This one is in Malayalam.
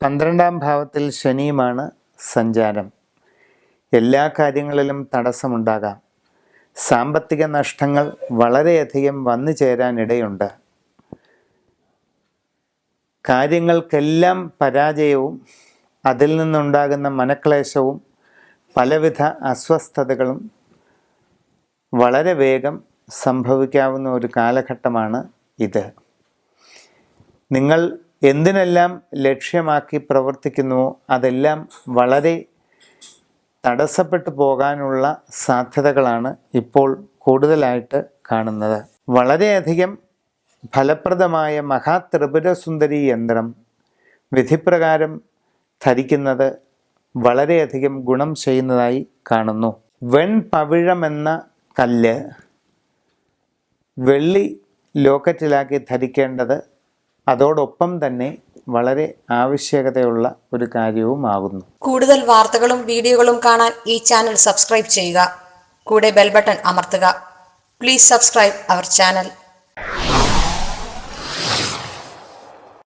പന്ത്രണ്ടാം ഭാവത്തിൽ ശനിയുമാണ് സഞ്ചാരം. എല്ലാ കാര്യങ്ങളിലും തടസ്സമുണ്ടാകാം. സാമ്പത്തിക നഷ്ടങ്ങൾ വളരെയധികം വന്നു ചേരാനിടയുണ്ട്. കാര്യങ്ങൾക്കെല്ലാം പരാജയവും അതിൽ നിന്നുണ്ടാകുന്ന മനക്ലേശവും പലവിധ അസ്വസ്ഥതകളും വളരെ വേഗം സംഭവിക്കാവുന്ന ഒരു കാലഘട്ടമാണ് ഇത്. നിങ്ങൾ എന്തിനെല്ലാം ലക്ഷ്യമാക്കി പ്രവർത്തിക്കുന്നുവോ അതെല്ലാം വളരെ തടസ്സപ്പെട്ടു പോകാനുള്ള സാധ്യതകളാണ് ഇപ്പോൾ കൂടുതലായിട്ട് കാണുന്നത്. വളരെയധികം ഫലപ്രദമായ മഹാത്രിപുരസുന്ദരി യന്ത്രം വിധിപ്രകാരം ധരിക്കുന്നത് വളരെയധികം ഗുണം ചെയ്യുന്നതായി കാണുന്നു. വെൺപവിഴമെന്ന കല്ല് വെള്ളി ലോക്കറ്റിലാക്കി ധരിക്കേണ്ടത് അതോടൊപ്പം തന്നെ വളരെ ആവശ്യകതയുള്ള ഒരു കാര്യവുമാകുന്നു. കൂടുതൽ വാർത്തകളും വീഡിയോകളും കാണാൻ ഈ ചാനൽ സബ്സ്ക്രൈബ് ചെയ്യുക. കൂടെ ബെൽബട്ടൺ അമർത്തുക. Please subscribe our channel